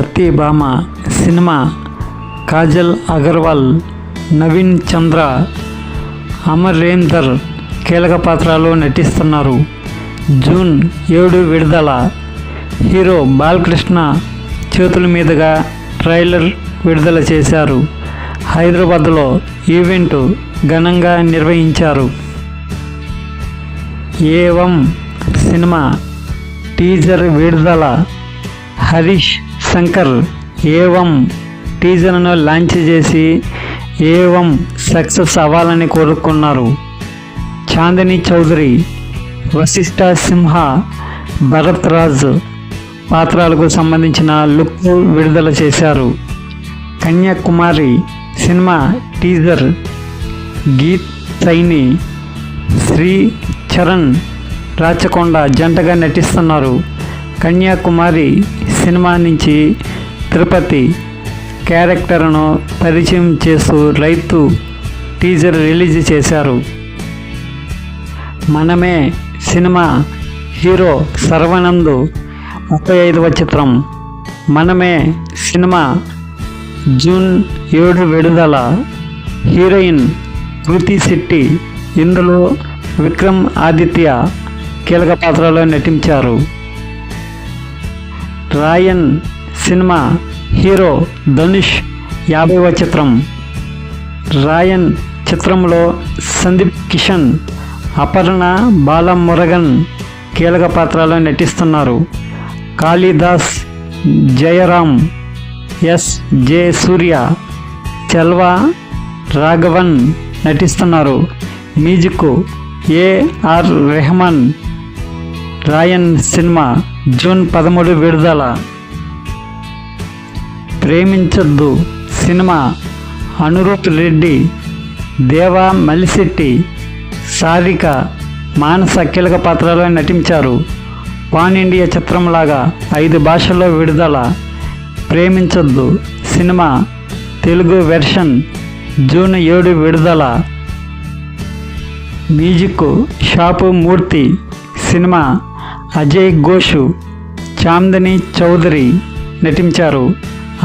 Satyabhama cinema Kajal Aggarwal Naveen Chandra Amarender కీలక పాత్రలో నటిస్తున్నారు. జూన్ ఏడు విడుదల. హీరో బాలకృష్ణ చేతుల మీదుగా ట్రైలర్ విడుదల చేశారు. హైదరాబాద్లో ఈవెంట్ ఘనంగా నిర్వహించారు. ఏవం సినిమా టీజర్ విడుదల. హరీష్ శంకర్ ఏవం టీజర్ను లాంచ్ చేసి ఏవం సక్సెస్ అవ్వాలని కోరుకున్నారు? చాందిని చౌదరి వశిష్ఠ సింహ భరత్ రాజ్ పాత్రలకు సంబంధించిన లుక్ విడుదల చేశారు. కన్యాకుమారి సినిమా టీజర్ గీత్ సైని శ్రీ చరణ్ రాచకొండ జంటగా నటిస్తున్నారు. కన్యాకుమారి సినిమా నుంచి తిరుపతి క్యారెక్టర్ను పరిచయం చేస్తూ రైతు టీజర్ రిలీజ్ చేశారు. మనమే సినిమా హీరో సర్వనందు ముప్పై ఐదవ చిత్రం. మనమే సినిమా జూన్ ఏడు విడుదల. హీరోయిన్ కృతి శెట్టి ఇందులో విక్రమ్ ఆదిత్య కీలక పాత్రలో నటించారు. రాయన్ సినిమా హీరో ధనుష్ యాభైవ చిత్రం. రాయన్ చిత్రంలో సందీప్ కిషన్ అపర్ణ బాలమురగన్ కీలక పాత్రలో నటిస్తున్నారు. Kalidas Jayaram S J Surya Selvaraghavan నటిస్తున్నారు. Music A R Rahman Raayan cinema June పదమూడు విడుదల. ప్రేమించొద్దు సినిమా. అనురూప్ రెడ్డి దేవా మలిశెట్టి సారిక మానస కీలక పాత్రలో నటించారు. పాన్ ఇండియా చిత్రంలాగా ఐదు భాషల్లో విడుదల. Preminchoddu cinema. Telugu version June ఏడు విడుదల. Music shop Murthy cinema. Ajay Ghosh Chandini Chowdary నటించారు.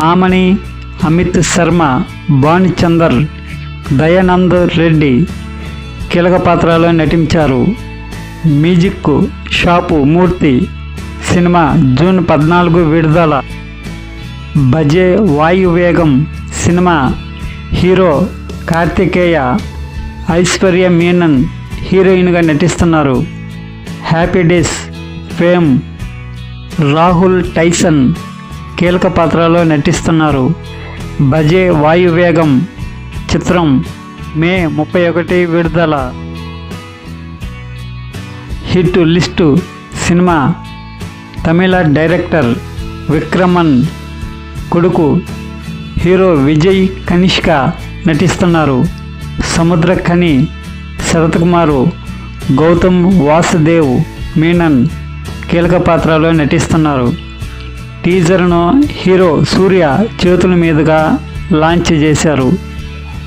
ఆమని అమిత్ శర్మ భానుచందర్ దయానంద్ రెడ్డి కీలక పాత్రలో నటించారు. Music shop Murthy cinema June పద్నాలుగు విడుదల. బజే వాయువేగం సినిమా హీరో కార్తికేయ ఐశ్వర్య మీనన్ హీరోయిన్గా నటిస్తున్నారు. Happy days. Fame Rahul Tyson కీలక పాత్రలో నటిస్తున్నారు. బజే వాయువేగం చిత్రం మే ముప్పై ఒకటి విడుదల. Hit list cinema Tamil director Vikraman కొడుకు హీరో విజయ్ కనిష్క నటిస్తున్నారు. సముద్రఖని శరత్కుమారు గౌతమ్ వాసుదేవ్ మీనన్ కీలక పాత్రలో నటిస్తున్నారు. టీజర్ను హీరో సూర్య చేతుల మీదుగా లాంచ్ చేశారు.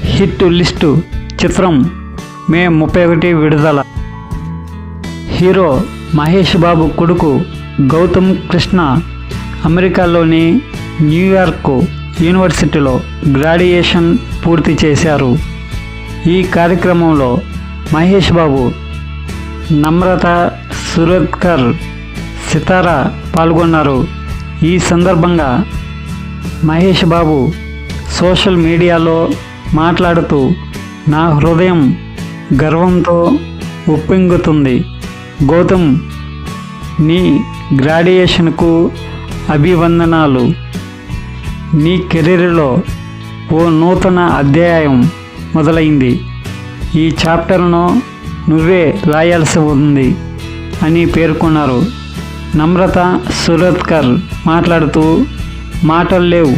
హిట్ లిస్టు చిత్రం మే ముప్పై ఒకటి విడుదల. హీరో మహేష్ బాబు కొడుకు గౌతమ్ కృష్ణ అమెరికాలోని న్యూయార్క్ యూనివర్సిటీలో గ్రాడ్యుయేషన్ పూర్తి చేశారు. ఈ కార్యక్రమంలో మహేష్ బాబు నమ్రత సురత్కర్ సితార పాల్గొన్నారు. ఈ సందర్భంగా మహేష్ బాబు సోషల్ మీడియాలో మాట్లాడుతూ నా హృదయం గర్వంతో ఉప్పొంగుతుంది. గౌతమ్ నీ గ్రాడ్యుయేషన్కు అభివందనాలు. నీ కెరీర్లో ఓ నూతన అధ్యాయం మొదలైంది. ఈ చాప్టర్ను నువ్వే రాయాల్సి ఉంది అని పేర్కొన్నారు. నమ్రత సురత్కర్ మాట్లాడుతూ మాటలు లేవు.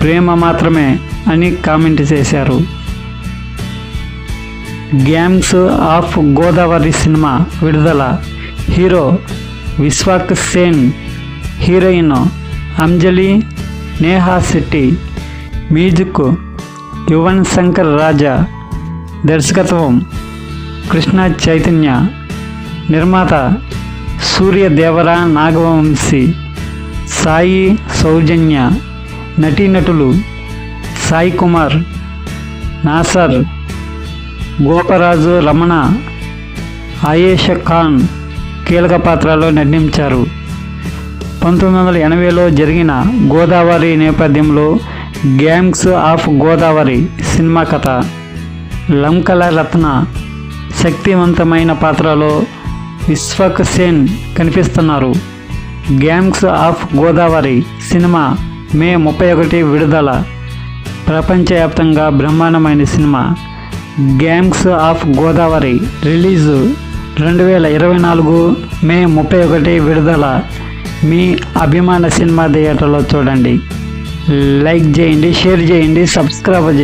ప్రేమ మాత్రమే అని కామెంట్ చేశారు. గ్యాంగ్స్ ఆఫ్ గోదావరి సినిమా విడుదల. Hero Vishwak Sen heroine Anjali Neha Shetty music Yuvan Shankar Raja దర్శకత్వం కృష్ణ చైతన్య నిర్మాత సూర్య దేవర నాగవంశి సాయి సౌజన్య నటీనటులు సాయి కుమార్ నాసర్ గోపరాజు రమణ ఆయేష ఖాన్ కీలక పాత్రలో నటించారు. పంతొమ్మిది వందల ఎనభైలో జరిగిన గోదావరి నేపథ్యంలో గ్యాంగ్స్ ఆఫ్ గోదావరి సినిమా కథ లంకల రత్న శక్తివంతమైన పాత్రలో విశ్వక్ సేన్ కనిపిస్తున్నారు. Gangs of Godavari cinema May ముప్పై ఒకటి విడుదల. ప్రపంచవ్యాప్తంగా బ్రహ్మాండమైన cinema. Gangs of Godavari release రెండు వేల ఇరవై నాలుగు మే ముప్పై ఒకటి విడుదల. మీ అభిమాన సినిమా థియేటర్లో చూడండి. లైక్ చేయండి షేర్ చేయండి సబ్స్క్రైబ్ చేయండి.